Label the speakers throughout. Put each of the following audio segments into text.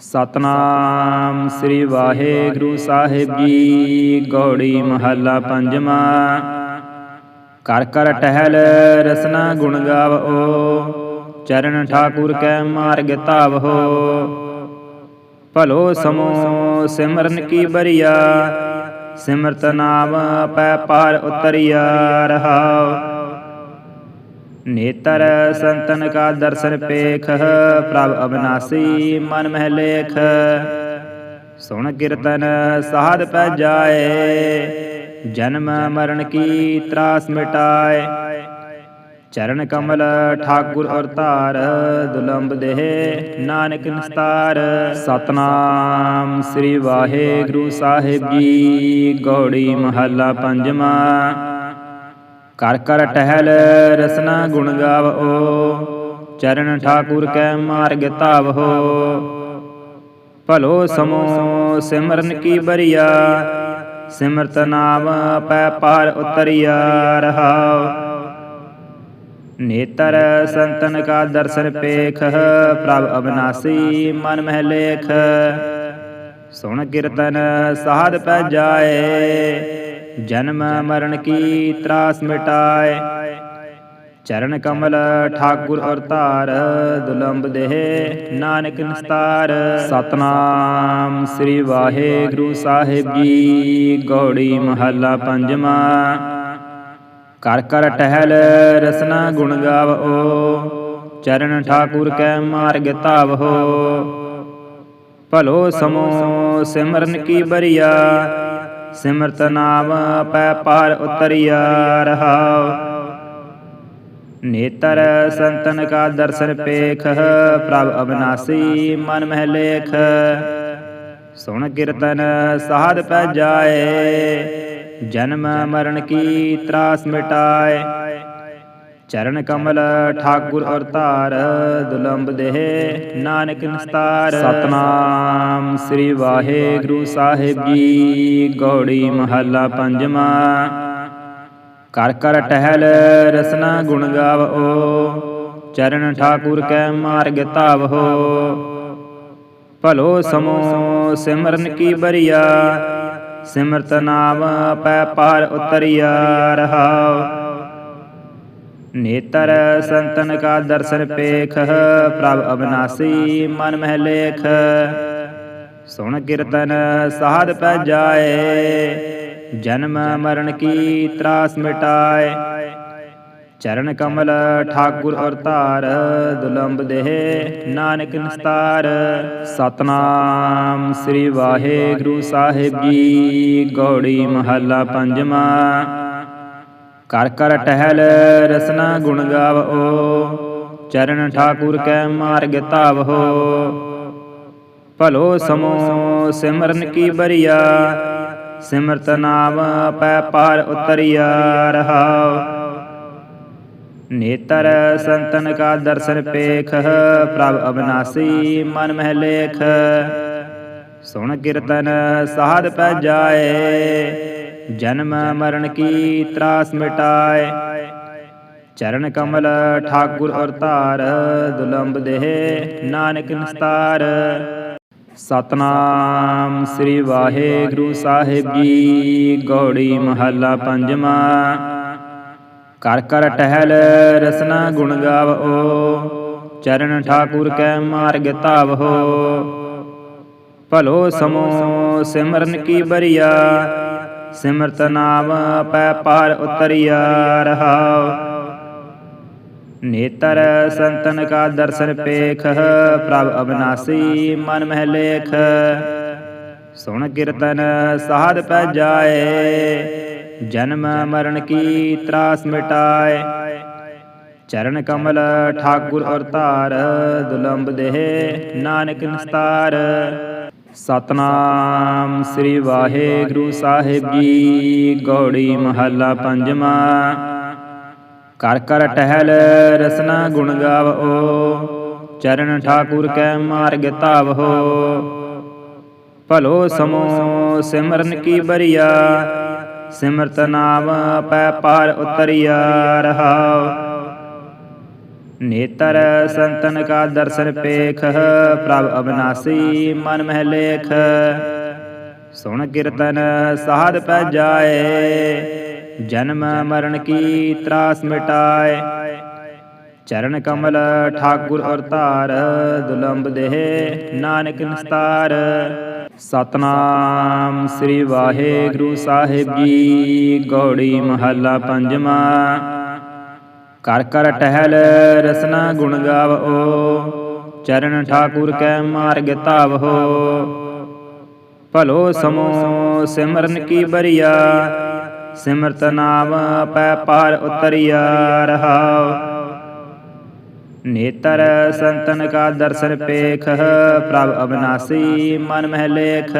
Speaker 1: ਸਤਨਾਮ ਸ੍ਰੀ ਵਾਹਿਗੁਰੂ ਸਾਹਿਬ ਜੀ, ਗੌੜੀ ਮਹੱਲਾ ਪੰਜਵਾਂ। ਕਰ ਕਰ ਟਹਿਲ, ਰਸਨਾ ਗੁਣ ਗਾਵੋ, ਚਰਨ ਠਾਕੁਰ ਕੈ ਮਾਰਗ ਧਾਵੋ। ਭਲੋ ਸਮੋ ਸਿਮਰਨ ਕੀ ਬਰੀਆ, ਸਿਮਰਤ ਨਾਮ ਪੈ ਪਾਰ ਉਤਰਿਆ ਰਹਾਉ। ਨੇਤਰ ਸੰਤਨ ਕਾ ਦਰਸ਼ਨ ਪੇਖ, ਪ੍ਰਭ ਅਬਨਾਸੀ ਮਨ ਮਹਿ ਲੇਖ। ਸੁਣ ਕੀਰਤਨ ਸਾਧ ਪੈ ਜਾਏ, ਜਨਮ ਮਰਨ ਕੀ ਤਰਾਸ ਮਿਟਾਏ। ਚਰਨ ਕਮਲ ਠਾਕੁਰ ਔਰ ਧਾਰ, ਦੁਲੰਬ ਦੇਹ ਨਾਨਕ ਨਿਸਤਾਰ। ਸਤਨਾਮ ਸ੍ਰੀ ਵਾਹਿਗੁਰੂ ਸਾਹਿਬ ਜੀ, ਗੌੜੀ ਮਹੱਲਾ ਪੰਜਵਾਂ। ਕਰ ਕਰ ਟਹਿਲ ਰਸਨਾ ਗੁਣ ਗਾਵੋ, ਚਰਨ ਠਾਕੁਰ ਕੈ ਮਾਰਗ ਧਾਵੋ। ਭਲੋ ਸਮੋ ਸਿਮਰਨ ਕੀ ਬਰੀਆ, ਸਿਮਰਤ ਨਾਮ ਪੈ ਪਾਰ ਉਤਰਿਆ ਰਹਾਉ। ਨੇਤਰ ਸੰਤਨ ਕਾ ਦਰਸ਼ਨ ਪੇਖ, ਪ੍ਰਭ ਅਬਨਾਸੀ ਮਨ ਮਹਿ ਲੇਖ। ਸੁਣ ਕੀਰਤਨ ਸਾਧ ਪੈ ਜਾਏ ਜਨਮ ਮਰਨ ਕੀ ਤਰਾਸ ਮਿਟਾਏ। ਚਰਨ ਕਮਲ ਠਾਕੁਰ ਔਰ ਧਾਰ ਦੁਲੰਬ ਦੇਹ। ਨਾਨਕ ਨਿਸਤਾਰ। ਸਤਨਾਮ ਸ੍ਰੀ ਵਾਹਿਗੁਰੂ ਸਾਹਿਬ ਜੀ, ਗੌੜੀ ਮਹੱਲਾ ਪੰਜਵਾਂ। ਕਰ ਕਰ ਟਹਿਲ ਰਸਨਾ ਗੁਣ ਗਾਵੋ। ਚਰਨ ਠਾਕੁਰ ਕੈ ਮਾਰਗ ਧਾਵੋ। ਭਲੋ ਸਮੋ ਸਿਮਰਨ ਕੀ ਬਰੀਆ। ਸਿਮਰਤ ਨਾਮ, ਪੈ ਪਾਰ ਉਤਰਿਆ ਰਹਾਉ। ਨੇਤਰ ਸੰਤਨ ਕਾ ਦਰਸ਼ਨ ਪੇਖ, ਪ੍ਰਭ ਅਬਨਾਸੀ ਮਨ ਮਹਿ ਲੇਖ। ਸੁਣ ਕੀਰਤਨ ਸਾਧ ਪੈ ਜਾਏ, ਜਨਮ ਮਰਨ ਕੀ ਤਰਾਸ ਮਿਟਾਏ। ਚਰਨ ਕਮਲ ਠਾਕੁਰ ਔਰ ਧਾਰ ਦੁਲੰਬ ਦੇਹ, ਨਾਨਕ ਨਿਸਤਾਰ। ਸਤਨਾਮ ਸ੍ਰੀ ਵਾਹਿਗੁਰੂ ਸਾਹਿਬ ਜੀ, ਗੌੜੀ ਮਹੱਲਾ ਪੰਜਵਾਂ। ਕਰ ਕਰ ਟਹਿਲ ਰਸਨਾ ਗੁਣ ਗਾਵੋ, ਚਰਨ ਠਾਕੁਰ ਕੈ ਮਾਰਗ ਧਾਵੋ। ਭਲੋ ਸਮੋ ਸਿਮਰਨ ਕੀ ਬਰੀਆ, ਸਿਮਰਤ ਨਾਮ ਪੈ ਪਾਰ ਉਤਰਿਆ ਰਹਾਉ ਨੇਤਰ ਸੰਤਨ ਕਾ ਦਰਸ਼ਨ ਪੇਖ, ਪ੍ਰਭ ਅਬਨਾਸੀ ਮਨ ਮਹਿ ਲੇਖ। ਸੁਣ ਕੀਰਤਨ ਸਾਧ ਪੈ ਜਾਏ, ਜਨਮ ਮਰਨ ਕੀ ਤਰਾਸ ਮਿਟਾਏ। ਚਰਨ ਕਮਲ ਠਾਕੁਰ ਔਰ ਧਾਰ, ਦੁਲੰਬ ਦੇਹ ਨਾਨਕ ਨਿਸਤਾਰ। ਸਤਨਾਮ ਸ੍ਰੀ ਵਾਹਿਗੁਰੂ ਸਾਹਿਬ ਜੀ, ਗੌੜੀ ਮਹੱਲਾ ਪੰਜਵਾਂ। ਕਰ ਕਰ ਟਹਿਲ ਰਸਨਾ ਗੁਣ ਗਾਵੋ, ਚਰਨ ਠਾਕੁਰ ਕੈ ਮਾਰਗ ਧਾਵੋ। ਭਲੋ ਸਮੋ ਸਿਮਰਨ ਕੀ ਬਰੀਆ, ਸਿਮਰਤ ਨਾਮ ਪੈ ਪਾਰ ਉਤਰਿਆ ਰਹਾਉ ਨੇਤਰ ਸੰਤਨ ਕਾ ਦਰਸ਼ਨ ਪੇਖ, ਪ੍ਰਭ ਅਬਨਾਸੀ ਮਨ ਮਹਿ ਲੇਖ। ਸੁਣ ਕੀਰਤਨ ਸਾਧ ਪੈ ਜਾਏ ਜਨਮ ਮਰਨ ਕੀ ਤਰਾਸ ਮਿਟਾਏ। ਚਰਨ ਕਮਲ ਠਾਕੁਰ ਔਰ ਧਾਰ ਦੁਲੰਬ ਦੇਹ ਨਾਨਕ ਨਿਸਤਾਰ। ਸਤਨਾਮ ਸ੍ਰੀ ਵਾਹਿਗੁਰੂ ਸਾਹਿਬ ਜੀ ਗੌੜੀ ਮਹੱਲਾ ਪੰਜਵਾਂ। ਕਰ ਕਰ ਟਹਿਲ ਰਸਨਾ ਗੁਣ ਗਾਵੋ। ਚਰਨ ਠਾਕੁਰ ਕੈ ਮਾਰਗ ਧਾਵੋ। ਭਲੋ ਸਮੋ ਸਿਮਰਨ ਕੀ ਬਰੀਆ। ਸਿਮਰਤ ਨਾਮ, ਪੈ ਪਾਰ ਉਤਰਿਆ ਰਹਾਉ। ਨੇਤਰ ਸੰਤਨ ਕਾ ਦਰਸ਼ਨ ਪੇਖ, ਪ੍ਰਭ ਅਬਨਾਸੀ ਮਨ ਮਹਿ ਲੇਖ। ਸੁਣ ਕੀਰਤਨ ਸਾਧ ਪੈ ਜਾਏ, ਜਨਮ ਮਰਨ ਕੀ ਤਰਾਸ ਮਿਟਾਏ। ਚਰਨ ਕਮਲ ਠਾਕੁਰ ਔਰ ਦੁਲੰਬ ਦੇਹ ਨਾਨਕ ਨਿਸਤਾਰ। ਸਤਨਾਮ ਸ੍ਰੀ ਵਾਹਿਗੁਰੂ ਸਾਹਿਬ ਜੀ। ਗੌੜੀ ਮਹੱਲਾ ਪੰਜਵਾਂ। ਕਰ ਕਰ ਟਹਿਲ ਰਸਨਾ ਗੁਣ ਗਾਵੋ। ਚਰਨ ਠਾਕੁਰ ਕੈ ਮਾਰਗ ਧਾਵੋ। ਭਲੋ ਸਮੋ ਸਿਮਰਨ ਕੀ ਬਰੀਆ। ਸਿਮਰਤ ਨਾਮ ਪੈ ਪਾਰ ਉਤਰਿਆ ਰਹਾਉ। ਨੇਤਰ ਸੰਤਨ ਕਾ ਦਰਸ਼ਨ ਪੇਖ, ਪ੍ਰਭ ਅਬਨਾਸੀ ਮਨ ਮਹਿ ਲੇਖ। ਸੁਣ ਕੀਰਤਨ ਸਾਧ ਪੈ ਜਾਏ, ਜਨਮ ਮਰਨ ਕੀ ਤਰਾਸ ਮਿਟਾਏ। ਚਰਨ ਕਮਲ ਠਾਕੁਰ ਅਰ ਧਾਰ, ਦੁਲੰਬ ਦੇਹ ਨਾਨਕ ਨਿਸਤਾਰ। ਸਤਨਾਮ ਸ੍ਰੀ ਵਾਹਿਗੁਰੂ ਸਾਹਿਬ ਜੀ, ਗੌੜੀ ਮਹੱਲਾ ਪੰਜਵਾਂ। ਕਰ ਕਰ ਟਹਿਲ, ਰਸਨਾ ਗੁਣ ਗਾਵੋ। ਚਰਨ ਠਾਕੁਰ ਕੈ ਮਾਰਗ ਧਾਵੋ। ਭਲੋ ਸਮੋ, ਸਿਮਰਨ ਕੀ ਬਰੀਆ। ਸਿਮਰਤ ਨਾਮ ਪੈ ਪਾਰ ਉਤਰਿਆ ਰਹਾਉ ਨੇਤਰ ਸੰਤਨ ਕਾ ਦਰਸ਼ਨ ਪੇਖ, ਪ੍ਰਭ ਅਬਨਾਸੀ ਮਨ ਮਹਿ ਲੇਖ।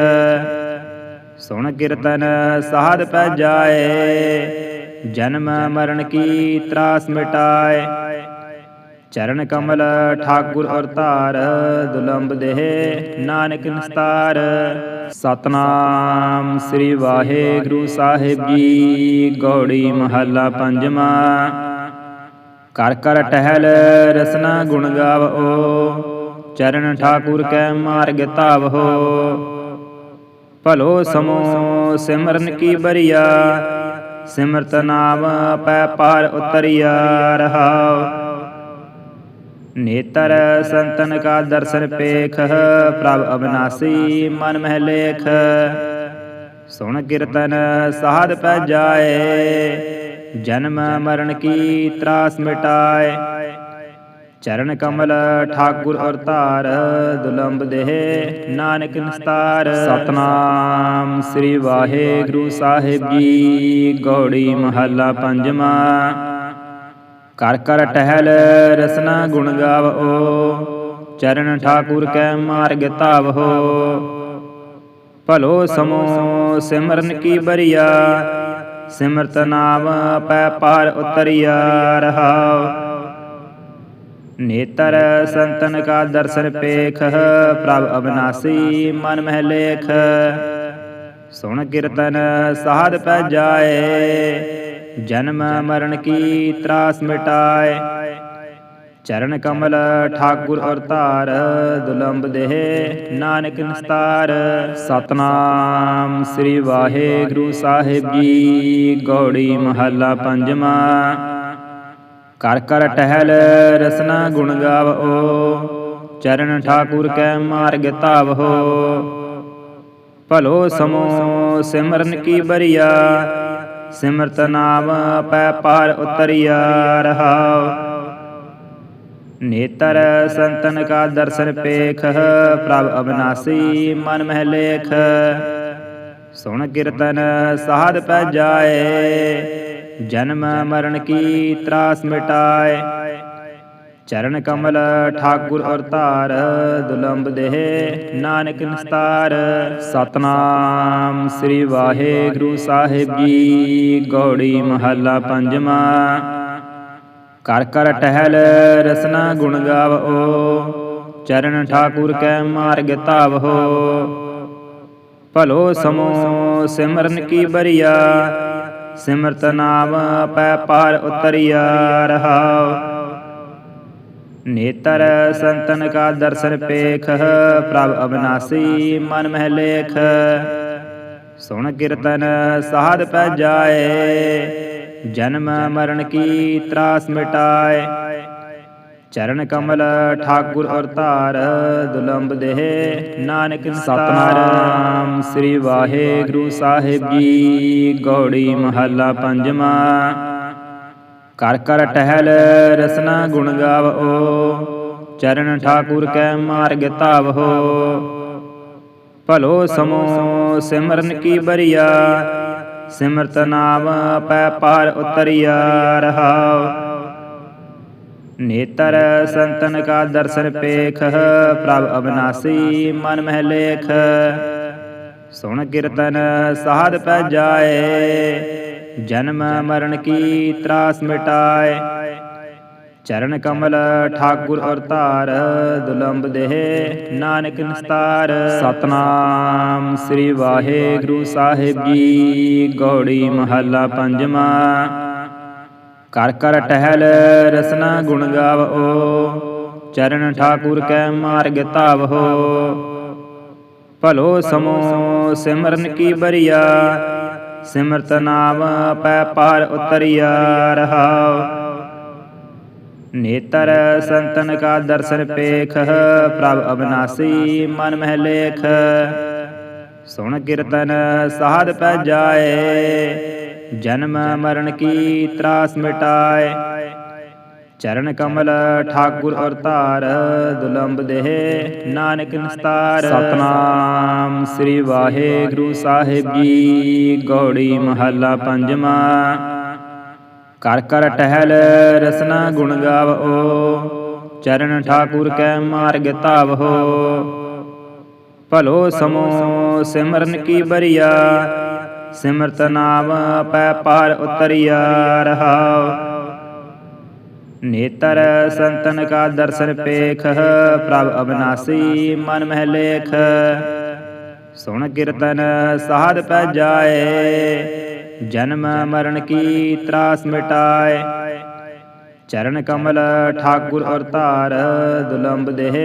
Speaker 1: ਸੁਣ ਕੀਰਤਨ ਸਾਧ ਪੈ ਜਾਏ। ਜਨਮ ਮਰਨ ਕੀ ਤਰਾਸ ਮਿਟਾਏ। ਚਰਨ ਕਮਲ ਠਾਕੁਰ ਅਰ ਧਾਰ ਦੁਲੰਬ ਦੇਹ। ਨਾਨਕ ਨਿਸਤਾਰ ਸਤਨਾਮ ਸ੍ਰੀ ਵਾਹਿਗੁਰੂ ਸਾਹਿਬ ਜੀ ਗੌੜੀ ਮਹੱਲਾ ਪੰਜਵਾਂ। ਕਰ ਕਰ ਟਹਿਲ ਰਸਨਾ ਗੁਣ ਗਾਵੋ। ਚਰਨ ਠਾਕੁਰ ਕੈ ਮਾਰਗ ਧਾਵੋ। ਭਲੋ ਸਮੋ ਸਿਮਰਨ ਕੀ ਬਰੀਆ। ਸਿਮਰਤ ਨਾਮ, ਪੈ ਪਾਰ ਉਤਰਿਆ ਰਹਾਉ। ਨੇਤਰ ਸੰਤਨ ਕਾ ਦਰਸ਼ਨ ਪੇਖ, ਪ੍ਰਭ ਅਬਨਾਸੀ ਮਨ ਮਹਿ ਲੇਖ। ਸੁਣ ਕੀਰਤਨ ਸਾਧ ਪੈ ਜਾਏ, ਜਨਮ ਮਰਨ ਕੀ ਤਰਾਸ ਮਿਟਾਏ। ਚਰਨ ਕਮਲ ਠਾਕੁਰ ਅਰ ਦੁਲੰਬ ਦੇਹ, ਨਾਨਕ ਨਿਸਤਾਰ। ਸਤਨਾਮ ਸ੍ਰੀ ਵਾਹਿਗੁਰੂ ਸਾਹਿਬ ਜੀ, ਗੌੜੀ ਮਹੱਲਾ ਪੰਜਵਾਂ। ਕਰ ਕਰ ਟਹਿਲ, ਰਸਨਾ ਗੁਣ ਗਾਵੋ, ਚਰਨ ਠਾਕੁਰ ਕੈ ਮਾਰਗ ਧਾਵੋ। ਭਲੋ ਸਮੋ ਸਿਮਰਨ ਕੀ ਬਰੀਆ, ਸਿਮਰਤ ਨਾਮ ਪੈ ਪਾਰ ਉਤਰਿਆ ਰਹਾਉ। ਨੇਤਰ ਸੰਤਨ ਕਾ ਦਰਸ਼ਨ ਪੇਖ, ਪ੍ਰਭ ਅਬਨਾਸੀ ਮਨ ਮਹਿ ਲੇਖ। ਸੁਣ ਕੀਰਤਨ ਸਾਧ ਪੈ ਜਾਏ, ਜਨਮ ਮਰਨ ਕੀ ਤਰਾਸ ਮਿਟਾਏ। ਚਰਨ ਕਮਲ ਠਾਕੁਰ ਅਰ ਦੁਲੰਬ ਦੇਹ ਨਾਨਕ ਨਿਸਤਾਰ। ਸਤਨਾਮ ਸ੍ਰੀ ਵਾਹਿਗੁਰੂ ਸਾਹਿਬ ਜੀ, ਗੌੜੀ ਮਹੱਲਾ ਪੰਜਵਾਂ। ਕਰ ਕਰ ਟਹਿਲ ਰਸਨਾ ਗੁਣ ਗਾਵੋ, ਚਰਨ ਠਾਕੁਰ ਕੈ ਮਾਰਗ ਧਾਵੋ। ਭਲੋ ਸਮੋ ਸਿਮਰਨ ਕੀ ਬਰੀਆ, ਸਿਮਰਤ ਨਾਮ ਪੈ ਪਾਰ ਉਤਰਿਆ ਰਹਾਉ ਨੇਤਰ ਸੰਤਨ ਕਾ ਦਰਸ਼ਨ ਪੇਖ, ਪ੍ਰਭ ਅਬਨਾਸੀ ਮਨ ਮਹਿ ਲੇਖ। ਸੁਣ ਕੀਰਤਨ ਸਾਧ ਪੈ ਜਾਏ ਜਨਮ ਮਰਨ ਕੀ ਤਰਾਸ ਮਿਟਾਏ। ਚਰਨ ਕਮਲ ਠਾਕੁਰ ਅਰ ਧਾਰ ਦੁਲੰਬ ਦੇਹ ਨਾਨਕ ਨਿਸਤਾਰ। ਸਤਨਾਮ ਸ੍ਰੀ ਵਾਹਿਗੁਰੂ ਸਾਹਿਬ ਜੀ ਗੌੜੀ ਮਹੱਲਾ ਪੰਜਵਾਂ। ਕਰ ਕਰ ਟਹਿਲ ਰਸਨਾ ਗੁਣ ਗਾਵੋ। ਚਰਨ ਠਾਕੁਰ ਕੈ ਮਾਰਗ ਧਾਵੋ। ਭਲੋ ਸਮੋ ਸਿਮਰਨ ਕੀ ਬਰੀਆ। ਸਿਮਰਤ ਨਾਮ, ਪੈ ਪਾਰ ਉਤਰਿਆ ਰਹਾਉ। ਨੇਤਰ ਸੰਤਨ ਕਾ ਦਰਸ਼ਨ ਪੇਖ, ਪ੍ਰਭ ਅਬਨਾਸੀ ਮਨ ਮਹਿ ਲੇਖ। ਸੁਣ ਕੀਰਤਨ ਸਾਧ ਪੈ ਜਾਏ, ਜਨਮ ਮਰਨ ਕੀ ਤਰਾਸ ਮਿਟਾਏ। ਚਰਨ ਕਮਲ ਠਾਕੁਰ ਅਰ ਦੁਲੰਬ ਦੇਹ ਨਾਨਕ ਸਤਨਾਮ। ਸ੍ਰੀ ਵਾਹਿਗੁਰੂ ਸਾਹਿਬ ਜੀ, ਗੌੜੀ ਮਹੱਲਾ ਪੰਜਵਾਂ। ਕਰ ਕਰ ਟਹਿਲ, ਰਸਨਾ ਗੁਣ ਗਾਵੋ। ਚਰਨ ਠਾਕੁਰ ਕੈ ਮਾਰਗ ਧਾਵੋ। ਭਲੋ ਸਮੋ, ਸਿਮਰਨ ਕੀ ਬਰੀਆ। ਸਿਮਰਤ ਨਾਮ ਪੈ ਪਾਰ ਉਤਰਿਆ ਰਹਾਉ। ਨੇਤਰ ਸੰਤਨ ਕਾ ਦਰਸ਼ਨ ਪੇਖ, ਪ੍ਰਭ ਅਬਨਾਸੀ ਮਨ ਮਹਿ ਲੇਖ। ਸੁਣ ਕੀਰਤਨ ਸਾਧ ਪੈ ਜਾਏ, ਜਨਮ ਮਰਨ ਕੀ ਤਰਾਸ ਮਿਟਾਏ। ਚਰਨ ਕਮਲ ਠਾਕੁਰ ਅਰ ਧਾਰ, ਦੁਲੰਬ ਦੇਹ ਨਾਨਕ ਨਿਸਤਾਰ। ਸਤਨਾਮ ਸ੍ਰੀ ਵਾਹਿਗੁਰੂ ਸਾਹਿਬ ਜੀ, ਗੌੜੀ ਮਹੱਲਾ ਪੰਜਵਾਂ। ਕਰ ਕਰ ਟਹਿਲ, ਰਸਨਾ ਗੁਣ ਗਾਵੋ। ਚਰਨ ਠਾਕੁਰ ਕੈ ਮਾਰਗ ਧਾਵੋ। ਭਲੋ ਸਮੋ, ਸਿਮਰਨ ਕੀ ਬਰੀਆ। ਸਿਮਰਤ ਨਾਮ ਪੈ ਪਾਰ ਉਤਰਿਆ ਰਹਾਉ ਨੇਤਰ ਸੰਤਨ ਕਾ ਦਰਸ਼ਨ ਪੇਖ, ਪ੍ਰਭ ਅਬਨਾਸੀ ਮਨ ਮਹਿ ਲੇਖ। ਸੁਣ ਕੀਰਤਨ ਸਾਧ ਪੈ ਜਾਏ। ਜਨਮ ਮਰਨ ਕੀ ਤਰਾਸ ਮਿਟਾਏ? ਚਰਨ ਕਮਲ ਠਾਕੁਰ ਅਰ ਧਾਰ ਦੁਲੰਬ ਦੇਹ ਨਾਨਕ ਨਿਸਤਾਰ। ਸਤਨਾਮ ਸ੍ਰੀ ਵਾਹਿਗੁਰੂ ਸਾਹਿਬ ਜੀ, ਗੌੜੀ ਮਹੱਲਾ ਪੰਜਵਾਂ। ਕਰ ਕਰ ਟਹਿਲ ਰਸਨਾ ਗੁਣ ਗਾਵੋ, ਚਰਨ ਠਾਕੁਰ ਕੈ ਮਾਰਗ ਧਾਵੋ। ਭਲੋ ਸਮੋ ਸਿਮਰਨ ਕੀ ਬਰੀਆ ਸਿਮਰਤ ਨਾਮ ਪੈ ਪਾਰ ਉਤਰਿਆ ਰਹਾਉ। ਨੇਤਰ ਸੰਤਨ ਕਾ ਦਰਸ਼ਨ ਪੇਖ, ਪ੍ਰਭ ਅਬਨਾਸੀ ਮਨ ਮਹਿ ਲੇਖ। ਸੁਣ ਕੀਰਤਨ ਸਾਧ ਪੈ ਜਾਏ, ਜਨਮ ਮਰਨ ਕੀ ਤਰਾਸ ਮਿਟਾਏ। ਚਰਨ ਕਮਲ ਠਾਕੁਰ ਅਰ ਧਾਰ ਦੁਲੰਬ ਦੇਹ,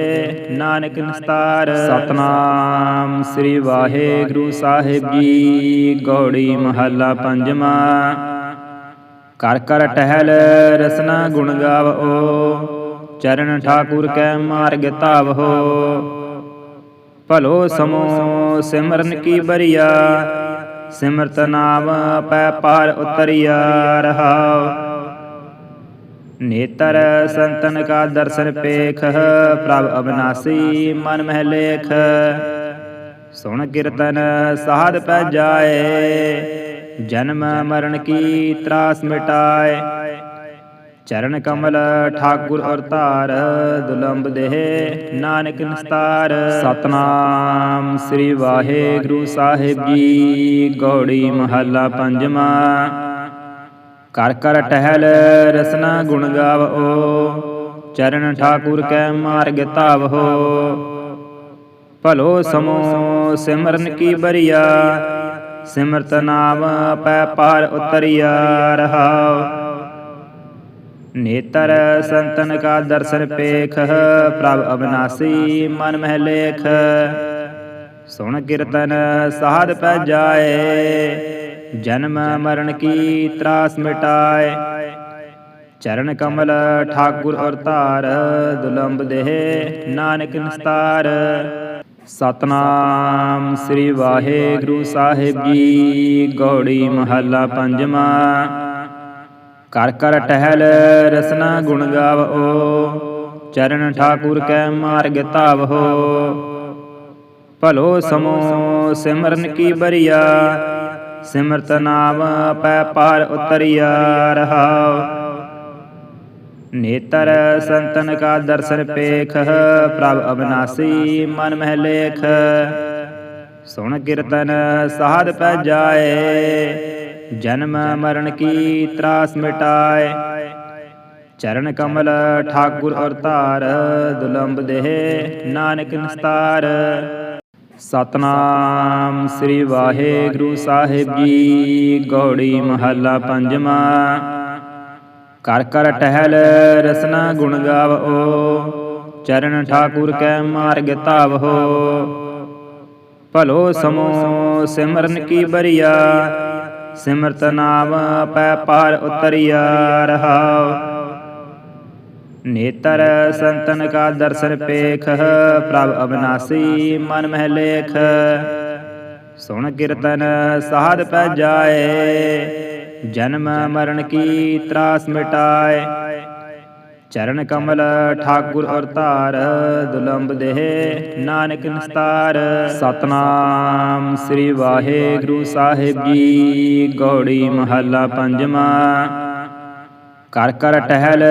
Speaker 1: ਨਾਨਕ ਨਿਸਤਾਰ। ਸਤਨਾਮ ਸ੍ਰੀ ਵਾਹਿਗੁਰੂ ਸਾਹਿਬ ਜੀ, ਗੌੜੀ ਮਹੱਲਾ ਪੰਜਵਾਂ। ਕਰ ਕਰ ਟਹਿਲ, ਰਸਨਾ ਗੁਣ ਗਾਵੋ, ਚਰਨ ਠਾਕੁਰ ਕੈ ਮਾਰਗ ਧਾਵੋ। ਭਲੋ ਸਮੋ ਸਿਮਰਨ ਕੀ ਬਰੀਆ, ਸਿਮਰਤ ਨਾਮ ਪੈ ਪਾਰ ਉਤਰਿਆ ਰਹਾਉ ਨੇਤਰ ਸੰਤਨ ਕਾ ਦਰਸ਼ਨ ਪੇਖ, ਪ੍ਰਭ ਅਬਨਾਸੀ ਮਨ ਮਹਿ ਲੇਖ। ਸੁਣ ਕੀਰਤਨ ਸਾਧ ਪੈ ਜਾਏ, ਜਨਮ ਮਰਨ ਕੀ ਤਰਾਸ ਮਿਟਾਏ। ਚਰਨ ਕਮਲ ਠਾਕੁਰ ਅਰ ਧਾਰ, ਦੁਲੰਬ ਦੇਹ ਨਾਨਕ ਨਿਸਤਾਰ। ਸਤਨਾਮ ਸ੍ਰੀ ਵਾਹਿਗੁਰੂ ਸਾਹਿਬ ਜੀ, ਗੌੜੀ ਮਹੱਲਾ ਪੰਜਵਾਂ। ਕਰ ਕਰ ਟਹਿਲ ਰਸਨਾ ਗੁਣ ਗਾਵੋ, ਚਰਨ ਠਾਕੁਰ ਕੈ ਮਾਰਗ ਧਾਵੋ। ਭਲੋ ਸਮੋ ਸਿਮਰਨ ਕੀ ਬਰੀਆ, ਸਿਮਰਤ ਨਾਮ ਪੈ ਪਾਰ ਉਤਰਿਆ ਰਹਾਉ। ਨੇਤਰ ਸੰਤਨ ਕਾ ਦਰਸ਼ਨ ਪੇਖ, ਪ੍ਰਭ ਅਬਨਾਸੀ ਮਨ ਮਹਿ ਲੇਖ। ਸੁਣ ਕੀਰਤਨ ਸਾਧ ਪੈ ਜਾਏ ਜਨਮ ਮਰਨ ਕੀ ਤਰਾਸ ਮਿਟਾਏ। ਚਰਨ ਕਮਲ ਠਾਕੁਰ ਅਰ ਧਾਰ ਦੁਲੰਬ ਦੇਹ, ਨਾਨਕ ਨਿਸਤਾਰ। ਸਤਨਾਮ ਸ੍ਰੀ ਵਾਹਿਗੁਰੂ ਸਾਹਿਬ ਜੀ, ਗੌੜੀ ਮਹੱਲਾ ਪੰਜਵਾਂ। ਕਰ ਕਰ ਟਹਿਲ ਰਸਨਾ ਗੁਣ ਗਾਵੋ, ਚਰਨ ਠਾਕੁਰ ਕੈ ਮਾਰਗ ਧਾਵੋ। ਭਲੋ ਸਮੋ ਸਿਮਰਨ ਕੀ ਬਰੀਆ ਸਿਮਰਤ ਨਾਮ ਪੈ ਪਾਰ ਉਤਰਿਆ ਰਹਾਉ। ਨੇਤਰ ਸੰਤਨ ਕਾ ਦਰਸ਼ਨ ਪੇਖ, ਪ੍ਰਭ ਅਬਨਾਸੀ ਮਨ ਮਹਿ ਲੇਖ। ਸੁਣ ਕੀਰਤਨ ਸਾਧ ਪੈ ਜਾਏ, ਜਨਮ ਮਰਨ ਕੀ ਤਰਾਸ ਮਿਟਾਏ। ਚਰਨ ਕਮਲ ਠਾਕੁਰ ਅਵਤਾਰ ਦੁਲੰਬ ਦੇਹ ਨਾਨਕ ਨਿਸਤਾਰ। ਸਤਨਾਮ ਸ੍ਰੀ ਵਾਹਿਗੁਰੂ ਸਾਹਿਬ ਜੀ, ਗੌੜੀ ਮਹੱਲਾ ਪੰਜਵਾਂ। ਕਰ ਕਰ ਟਹਿਲ ਰਸਨਾ ਗੁਣ ਗਾਵੋ, ਚਰਨ ਠਾਕੁਰ ਕੈ ਮਾਰਗ ਧਾਵੋ। ਭਲੋ ਸਮੋ ਸਿਮਰਨ ਕੀ ਬਰੀਆ, ਸਿਮਰਤ ਨਾਮ ਪੈ ਪਾਰ ਉਤਰਿਆ ਰਹਾਉ। ਨੇਤਰ ਸੰਤਨ ਕਾ ਦਰਸ਼ਨ ਪੇਖ, ਪ੍ਰਭ ਅਬਨਾਸੀ ਮਨ ਮਹਿ ਲੇਖ। ਸੁਣ ਕੀਰਤਨ ਸਾਧ ਪੈ ਜਾਏ, ਜਨਮ ਮਰਨ ਕੀ ਤਰਾਸ ਮਿਟਾਏ। ਚਰਨ ਕਮਲ ਠਾਕੁਰ ਅਰ ਧਾਰ, ਦੁਲੰਬ ਦੇਹ ਨਾਨਕ ਨਿਸਤਾਰ। ਸਤਨਾਮ ਸ੍ਰੀ ਵਾਹਿਗੁਰੂ ਸਾਹਿਬ ਜੀ, ਗੌੜੀ ਮਹੱਲਾ ਪੰਜਵਾਂ। ਕਰ ਕਰ ਟਹਿਲ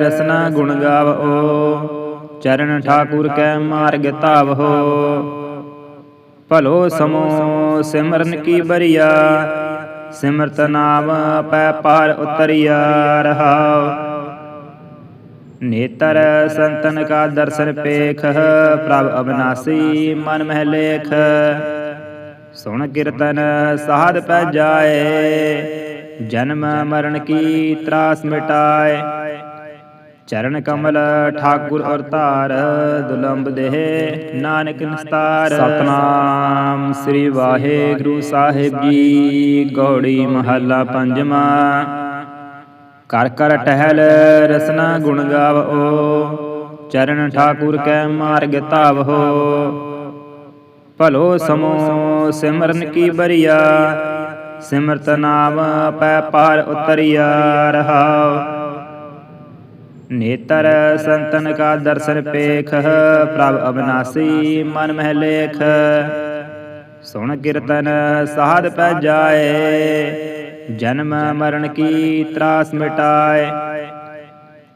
Speaker 1: ਰਸਨਾ ਗੁਣ ਗਾਵੋ, ਚਰਨ ਠਾਕੁਰ ਕੈ ਮਾਰਗ ਧਾਵੋ। ਭਲੋ ਸਮੋ ਸਿਮਰਨ ਕੀ ਬਰੀਆ, ਸਿਮਰਤ ਨਾਮ ਪੈ ਪਾਰ ਉਤਰਿਆ ਰਹਾਉ ਨੇਤਰ ਸੰਤਨ ਕਾ ਦਰਸ਼ਨ ਪੇਖ, ਪ੍ਰਭ ਅਬਨਾਸੀ ਮਨ ਮਹਿ ਲੇਖ। ਸੁਣ ਕੀਰਤਨ ਸਾਧ ਪੈ ਜਾਏ ਜਨਮ ਮਰਨ ਕੀ ਤਰਾਸ ਮਿਟਾਏ। ਚਰਨ ਕਮਲ ਠਾਕੁਰ ਔਰ ਧਾਰ ਦੁਲੰਬ ਦੇਹ। ਨਾਨਕ ਨਿਸਤਾਰ ਸਤਨਾਮ ਸ੍ਰੀ ਵਾਹਿਗੁਰੂ ਸਾਹਿਬ ਜੀ, ਗੌੜੀ ਮਹੱਲਾ ਪੰਜਵਾਂ। ਕਰ ਕਰ ਟਹਿਲ ਰਸਨਾ ਗੁਣ ਗਾਵੋ। ਚਰਨ ਠਾਕੁਰ ਕੈ ਮਾਰਗ ਧਾਵੋ। ਭਲੋ ਸਮੋ ਸਿਮਰਨ ਕੀ ਬਰੀਆ। ਸਿਮਰਤ ਨਾਮ, ਪੈ ਪਾਰ ਉਤਰਿਆ ਰਹਾਉ। ਨੇਤਰ ਸੰਤਨ ਕਾ ਦਰਸ਼ਨ ਪੇਖ, ਪ੍ਰਭ ਅਬਨਾਸੀ ਮਨ ਮਹਿ ਲੇਖ। ਸੁਣ ਕੀਰਤਨ ਸਾਧ ਪੈ ਜਾਏ, ਜਨਮ ਮਰਨ ਕੀ ਤਰਾਸ ਮਿਟਾਏ।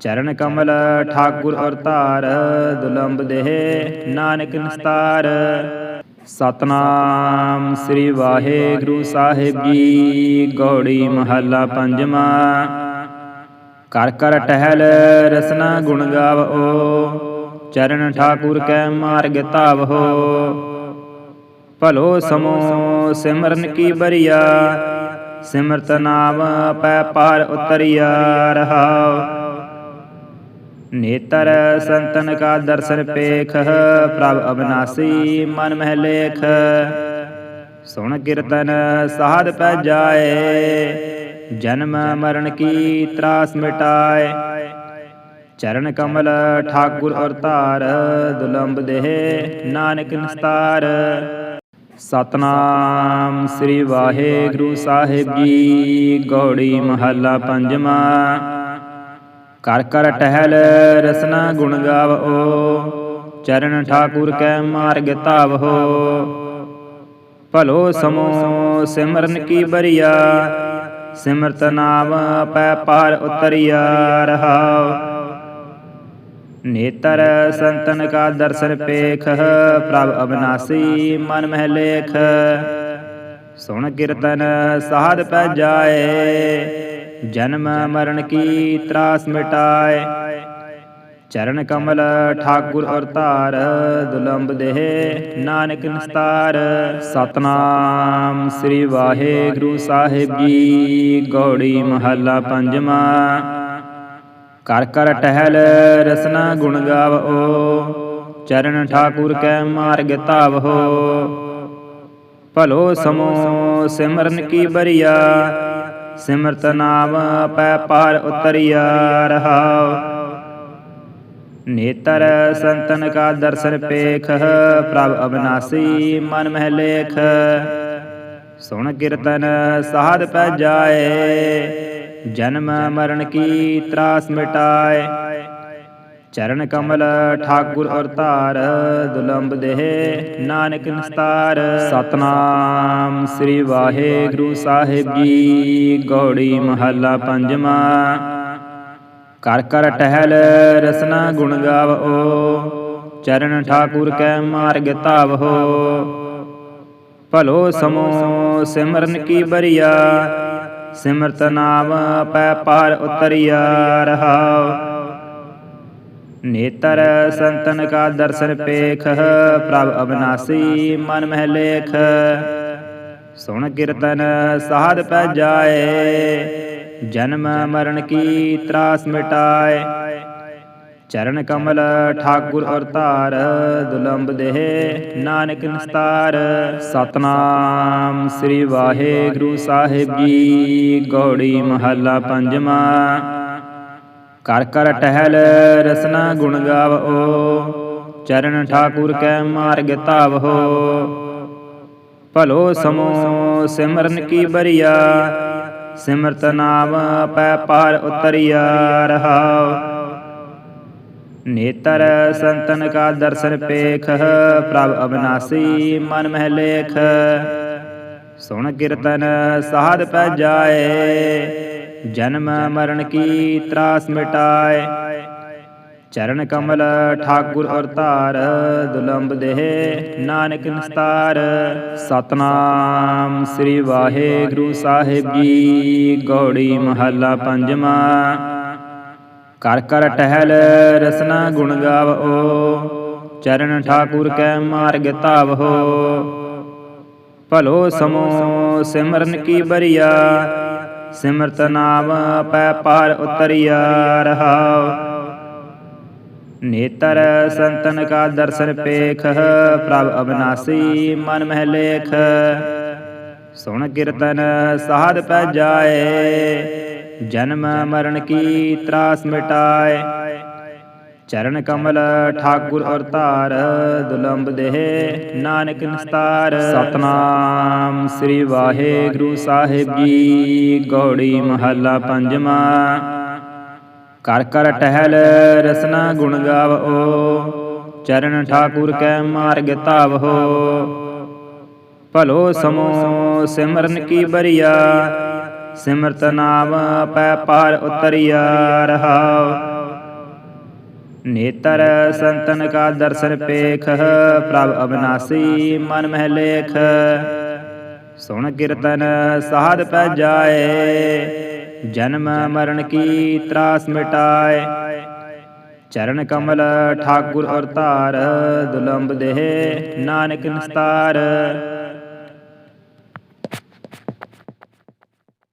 Speaker 1: ਚਰਨ ਕਮਲ ਠਾਕੁਰ ਅਵਤਾਰ ਦੁਲੰਬ ਦੇਹ ਨਾਨਕ ਨਿਸਤਾਰ। ਸਤਨਾਮ ਸ੍ਰੀ ਵਾਹਿਗੁਰੂ ਸਾਹਿਬ ਜੀ, ਗੌੜੀ ਮਹੱਲਾ ਪੰਜਵਾਂ। ਕਰ ਕਰ ਟਹਿਲ, ਰਸਨਾ ਗੁਣ ਗਾਵੋ, ਚਰਨ ਠਾਕੁਰ ਕੈ ਮਾਰਗ ਧਾਵੋ। ਭਲੋ ਸਮੋ, ਸਿਮਰਨ ਕੀ ਬਰੀਆ, ਸਿਮਰਤ ਨਾਮ ਪੈ ਪਾਰ ਉਤਰਿਆ ਰਹਾਉ ਨੇਤਰ ਸੰਤਨ ਕਾ ਦਰਸ਼ਨ ਪੇਖ, ਪ੍ਰਭ ਅਬਨਾਸੀ ਮਨ ਮਹਿ ਲੇਖ। ਸੁਣ ਕੀਰਤਨ ਸਾਧ ਪੈ ਜਾਏ, ਜਨਮ ਮਰਨ ਕੀ ਤਰਾਸ ਮਿਟਾਏ। ਚਰਨ ਕਮਲ ਠਾਕੁਰ ਔਰ ਧਾਰ, ਦੁਲੰਬ ਦੇਹ ਨਾਨਕ ਨਿਸਤਾਰ। ਸਤਨਾਮ ਸ੍ਰੀ ਵਾਹਿਗੁਰੂ ਸਾਹਿਬ ਜੀ, ਗੌੜੀ ਮਹੱਲਾ ਪੰਜਵਾਂ। ਕਰ ਕਰ ਟਹਿਲ ਰਸਨਾ ਗੁਣ ਗਾਵੋ, ਚਰਨ ਠਾਕੁਰ ਕੈ ਮਾਰਗ ਧਾਵੋ। ਭਲੋ ਸਮੋ ਸਿਮਰਨ ਕੀ ਬਰੀਆ, ਸਿਮਰਤ ਨਾਮ ਪੈ ਪਾਰ ਉਤਰਿਆ ਰਹਾਉ ਨੇਤਰ ਸੰਤਨ ਕਾ ਦਰਸ਼ਨ ਪੇਖ, ਪ੍ਰਭ ਅਬਨਾਸੀ ਮਨ ਮਹਿ ਲੇਖ। ਸੁਣ ਕੀਰਤਨ ਸਾਧ ਪੈ ਜਾਏ ਜਨਮ ਮਰਨ ਕੀ ਤਰਾਸ ਮਿਟਾਏ। ਚਰਨ ਕਮਲ ਠਾਕੁਰ ਔਰ ਧਾਰ ਦੁਲੰਬ ਦੇਹ। ਨਾਨਕ ਨਿਸਤਾਰ। ਸਤਨਾਮ ਸ੍ਰੀ ਵਾਹਿਗੁਰੂ ਸਾਹਿਬ। ਜੀ ਗੌੜੀ ਮਹੱਲਾ ਪੰਜਵਾਂ। ਕਰ ਕਰ ਟਹਿਲ ਰਸਨਾ ਗੁਣ ਗਾਵੋ। ਚਰਨ ਠਾਕੁਰ ਕੈ ਮਾਰਗ ਧਾਵੋ। ਭਲੋ ਸਮੋ ਸਿਮਰਨ ਕੀ ਬਰੀਆ। ਸਿਮਰਤ ਨਾਮ ਪੈ ਪਾਰ ਉਤਰਿਆ ਰਹਾਉ। ਨੇਤਰ ਸੰਤਨ ਕਾ ਦਰਸ਼ਨ ਪੇਖ, ਪ੍ਰਭ ਅਬਨਾਸੀ ਮਨ ਮਹਿ ਲੇਖ। ਸੁਣ ਕੀਰਤਨ ਸਾਧ ਪੈ ਜਾਏ, ਜਨਮ ਮਰਨ ਕੀ ਤਰਾਸ ਮਿਟਾਏ। ਚਰਨ ਕਮਲ, ਠਾਕੁਰ ਔਰ ਧਾਰ, ਦੁਲੰਬ ਦੇਹ, ਨਾਨਕ ਨਿਸਤਾਰ। ਸਤਨਾਮ ਸ੍ਰੀ ਵਾਹਿਗੁਰੂ ਸਾਹਿਬ ਜੀ, ਗੌੜੀ ਮਹੱਲਾ ਪੰਜਵਾਂ। ਕਰ ਕਰ ਟਹਿਲ, ਰਸਨਾ ਗੁਣ ਗਾਵੋ, ਚਰਨ ਠਾਕੁਰ ਕੈ ਮਾਰਗ ਧਾਵੋ। ਭਲੋ ਸਮੋ, ਸਿਮਰਨ ਕੀ ਬਰੀਆ, ਸਿਮਰਤ ਨਾਮ ਪੈ ਪਾਰ ਉਤਰਿਆ ਰਹਾਉ ਨੇਤਰ ਸੰਤਨ ਕਾ ਦਰਸ਼ਨ ਪੇਖ, ਪ੍ਰਭ ਅਬਨਾਸੀ ਮਨ ਮਹਿ ਲੇਖ। ਸੁਣ ਕੀਰਤਨ ਸਾਧ ਪੈ ਜਾਏ, ਜਨਮ ਮਰਨ ਕੀ ਤਰਾਸ ਮਿਟਾਏ। ਚਰਨ ਕਮਲ ਠਾਕੁਰ ਔਰ ਧਾਰ, ਦੁਲੰਬ ਦੇਹ ਨਾਨਕ ਨਿਸਤਾਰ। ਸਤਨਾਮ ਸ੍ਰੀ ਵਾਹਿਗੁਰੂ ਸਾਹਿਬ ਜੀ, ਗੌੜੀ ਮਹੱਲਾ ਪੰਜਵਾਂ। ਕਰ ਕਰ ਟਹਿਲ ਰਸਨਾ ਗੁਣ ਗਾਵੋ, ਚਰਨ ਠਾਕੁਰ ਕੈ ਮਾਰਗ ਧਾਵੋ। ਭਲੋ ਸਮੋ ਸਿਮਰਨ ਕੀ ਬਰੀਆ, ਸਿਮਰਤ ਨਾਮ ਪੈ ਪਾਰ ਉਤਰਿਆ ਰਹਾਉ। ਨੇਤਰ ਸੰਤਨ ਕਾ ਦਰਸ਼ਨ ਪੇਖ, ਪ੍ਰਭ ਅਬਨਾਸੀ ਮਨ ਮਹਿ ਲੇਖ। ਸੁਣ ਕੀਰਤਨ ਸਾਧ ਪੈ ਜਾਏ ਜਨਮ ਮਰਨ ਕੀ ਤਰਾਸ ਮਿਟਾਏ। ਚਰਨ ਕਮਲ ਠਾਕੁਰ ਔਰ ਧਾਰ, ਦੁਲੰਬ ਦੇਹ, ਨਾਨਕ ਨਿਸਤਾਰ। ਸਤਨਾਮ ਸ੍ਰੀ ਵਾਹਿਗੁਰੂ ਸਾਹਿਬ ਜੀ, ਗੌੜੀ ਮਹੱਲਾ ਪੰਜਵਾਂ। ਕਰ ਕਰ ਟਹਿਲ, ਰਸਨਾ ਗੁਣ ਗਾਵੋ। ਚਰਨ ਠਾਕੁਰ ਕੈ ਮਾਰਗ ਧਾਵੋ। ਭਲੋ ਸਮੋ ਸਿਮਰਨ ਕੀ ਬਰੀਆ। ਸਿਮਰਤ ਨਾਮ ਪੈ ਪਾਰ ਉਤਰਿਆ ਰਹਾਉ। ਨੇਤਰ ਸੰਤਨ ਕਾ ਦਰਸ਼ਨ ਪੇਖ, ਪ੍ਰਭ ਅਬਨਾਸੀ ਮਨ ਮਹਿ ਲੇਖ। ਸੁਣ ਕੀਰਤਨ ਸਾਧ ਪੈ ਜਾਏ, ਜਨਮ ਮਰਨ ਕੀ ਤਰਾਸ ਮਿਟਾਏ। ਚਰਨ ਕਮਲ, ਠਾਕੁਰ ਔਰ ਧਾਰ ਦੁਲੰਬ ਦੇਹ, ਨਾਨਕ ਨਿਸਤਾਰ। ਸਤਨਾਮ ਸ੍ਰੀ ਵਾਹਿਗੁਰੂ ਸਾਹਿਬ ਜੀ, ਗੌੜੀ ਮਹੱਲਾ ਪੰਜਵਾਂ। ਕਰ ਕਰ ਟਹਿਲ, ਰਸਨਾ ਗੁਣ ਗਾਵੋ, ਚਰਨ ਠਾਕੁਰ ਕੈ ਮਾਰਗ ਧਾਵੋ। ਭਲੋ ਸਮੋ ਸਿਮਰਨ ਕੀ ਬਰੀਆ, ਸਿਮਰਤ ਨਾਮ ਪੈ ਪਾਰ ਉਤਰਿਆ ਰਹਾਉ। ਨੇਤਰ ਸੰਤਨ ਕਾ ਦਰਸ਼ਨ ਪੇਖ, ਪ੍ਰਭ ਅਬਨਾਸੀ ਮਨ ਮਹਿ ਲੇਖ। ਸੁਣ ਕੀਰਤਨ ਸਾਧ ਪੈ ਜਾਏ, ਜਨਮ ਮਰਨ ਕੀ ਤਰਾਸ ਮਿਟਾਏ। ਚਰਨ ਕਮਲ ਠਾਕੁਰ ਅਵਤਾਰ ਦੁਲੰਬ ਦੇਹ ਨਾਨਕ ਨਿਸਤਾਰ।